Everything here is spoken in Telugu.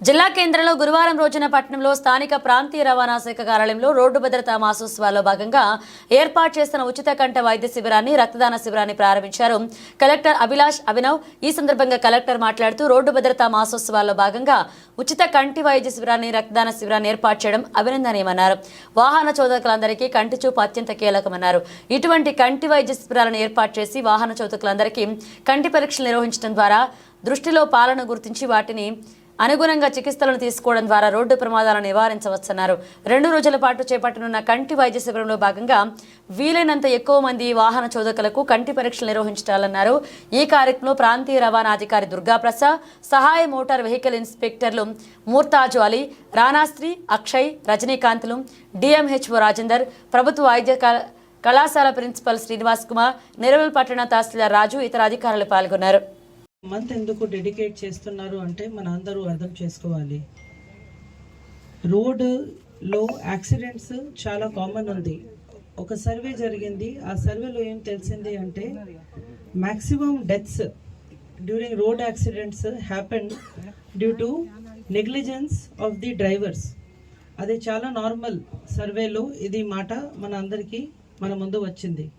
జిల్లా కేంద్రంలో గురువారం రోజున పట్టణంలో స్థానిక ప్రాంతీయ రవాణా శాఖ కార్యాలయంలో రోడ్డు భద్రతా మాసోత్సవాల్లో భాగంగా ఏర్పాటు చేసిన ఉచిత కంట వైద్య శిబిరాన్ని రక్తదాన శిబిరాన్ని ప్రారంభించారు. కలెక్టర్ అభిలాష్ అభినవ్ ఈ సందర్భంగా కలెక్టర్ మాట్లాడుతూ రోడ్డు భద్రతా మాసోత్సవాల్లో భాగంగా ఉచిత కంటి వైద్య శిబిరాన్ని రక్తదాన శిబిరాన్ని ఏర్పాటు చేయడం అభినందనీయమన్నారు. వాహన చోదకులందరికీ కంటి చూపు అత్యంత కీలకమన్నారు. ఇటువంటి కంటి వైద్య శిబిరాలను ఏర్పాటు చేసి వాహన చోదకులందరికీ కంటి పరీక్షలు నిర్వహించడం ద్వారా దృష్టిలో పాలన గుర్తించి వాటిని అనుగుణంగా చికిత్సలను తీసుకోవడం ద్వారా రోడ్డు ప్రమాదాలను నివారించవచ్చన్నారు. రెండు రోజుల పాటు చేపట్టనున్న కంటి వైద్య శిబిరంలో భాగంగా వీలైనంత ఎక్కువ మంది వాహన చోదకులకు కంటి పరీక్షలు నిర్వహించాలన్నారు. ఈ కార్యక్రమంలో ప్రాంతీయ రవాణా అధికారి దుర్గాప్రసాద్ సహాయ మోటార్ వెహికల్ ఇన్స్పెక్టర్లు మూర్తాజు అలీ రాణాశ్రీ అక్షయ్ రజనీకాంత్లు డిఎంహెచ్ఓ రాజేందర్ ప్రభుత్వ వైద్య కళాశాల ప్రిన్సిపల్ శ్రీనివాస్ కుమార్ నిర్మల్ పట్టణ తహసీల్దార్ రాజు ఇతర అధికారులు పాల్గొన్నారు. మంత్ ఎందుకు డెడికేట్ చేస్తున్నారు అంటే మన అందరూ అర్థం చేసుకోవాలి. రోడ్లో యాక్సిడెంట్స్ చాలా కామన్ ఉంది. ఒక సర్వే జరిగింది. ఆ సర్వేలో ఏం తెలిసింది అంటే maximum deaths during road accidents happen due to negligence of the drivers అది చాలా నార్మల్ సర్వేలో ఇది మాట మన అందరికీ మన ముందు వచ్చింది.